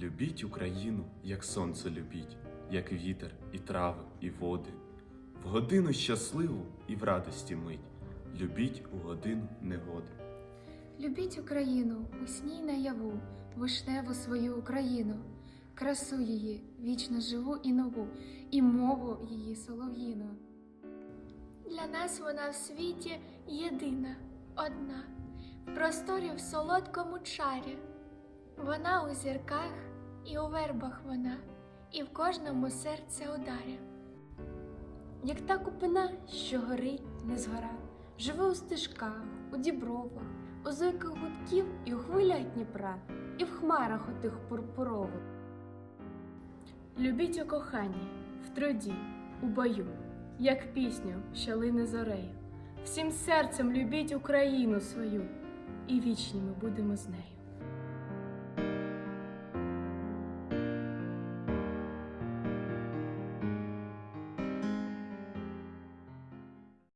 Любіть Україну, як сонце любіть, як вітер, і трави, і води. В годину щасливу і в радості мить. Любіть у годину негоди. Любіть Україну у сні й наяву, вишневу свою Україну, красу її, вічно живу і нову, і мову її солов'їну. Для нас вона в світі єдина, одна, в просторі в солодкому чарі. Вона у зірках і у вербах вона, і в кожному серця ударі. Як та купина, що горить, не згора, живе у стежках, у дібровах, у зойках гудків і у хвилях Дніпра, і в хмарах отих пурпурових. Любіть у коханні, в труді, у бою, як пісню, що лине зорею. Всім серцем любіть Україну свою, і вічні ми будемо з нею.